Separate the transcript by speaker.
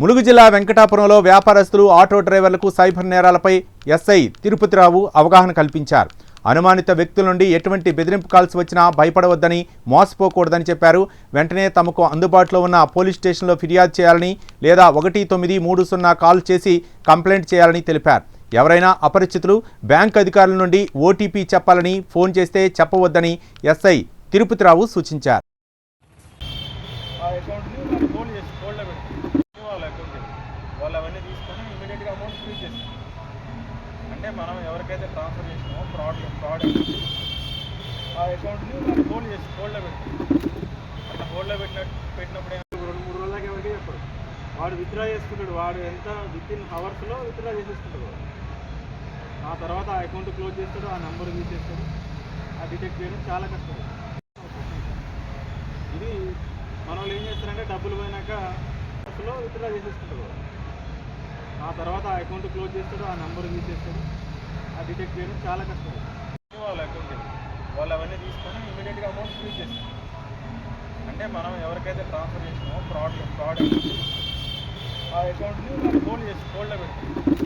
Speaker 1: ములుగు జిల్లా వెంకటాపురంలో వ్యాపారస్తులు ఆటో డ్రైవర్లకు సైబర్ నేరాలపై ఎస్ఐ తిరుపతిరావు అవగాహన కల్పించారు. అనుమానిత వ్యక్తుల నుండి ఎటువంటి బెదిరింపు కాల్స్ వచ్చినా భయపడవద్దని మోసపోకూడదని చెప్పారు. వెంటనే తమకు అందుబాటులో ఉన్న పోలీస్ స్టేషన్లో ఫిర్యాదు చేయాలని లేదా ఒకటి తొమ్మిది మూడు సున్నా కాల్ చేసి కంప్లైంట్ చేయాలని తెలిపారు. ఎవరైనా అపరిచితులు బ్యాంక్ అధికారుల నుండి ఓటీపీ చెప్పాలని ఫోన్ చేస్తే చెప్పవద్దని ఎస్ఐ తిరుపతిరావు సూచించారు
Speaker 2: ఆ అకౌంట్ని వాళ్ళు హోల్డ్ చేసి హోల్డ్లో పెట్టి వాళ్ళ అకౌంట్ వాళ్ళు అవన్నీ తీసుకొని ఇమీడియట్గా అంటే మనం ఎవరికైతే ట్రాన్స్ఫర్ చేసినామో ఫ్రాడ్ ఫ్రాడ్ ఆ అకౌంట్ని మనం హోల్డ్ చేసి హోల్డ్లో పెట్టి అట్లా హోల్డ్లో పెట్టిన పెట్టినప్పుడు రెండు మూడు రోజులకి ఎవరికి చెప్పడు వాడు విత్డ్రా చేసుకుంటాడు వాడు ఎంత విత్ ఇన్ అవర్స్లో విత్డ్రా చేసేసుకుంటాడు ఆ తర్వాత ఆ అకౌంట్ క్లోజ్ చేస్తాడు ఆ నెంబర్ తీసేస్తాడు. ఆ డిటెక్ట్ చేయడం చాలా కష్టం. ఇది మన వాళ్ళు ఏం చేస్తారంటే డబ్బులు పోయినాక అసలు విత్డ్రా చేసేసుకుంటారు ఆ తర్వాత ఆ అకౌంట్ క్లోజ్ చేస్తాడు ఆ నెంబర్ తీసేస్తాడు ఆ డిటెక్ట్ చేయడం చాలా కష్టం. వాళ్ళ అకౌంట్ వాళ్ళు అవన్నీ తీసుకొని ఇమీడియట్గా అమౌంట్ ఫ్రీ చేస్తారు. అంటే మనం ఎవరికైతే ట్రాన్స్ఫర్ చేసినామో ఫ్రాడ్ ఫ్రాడ్ ఆ అకౌంట్ని వాళ్ళు హోల్డ్ చేసి హోల్డ్లో పెడతాం.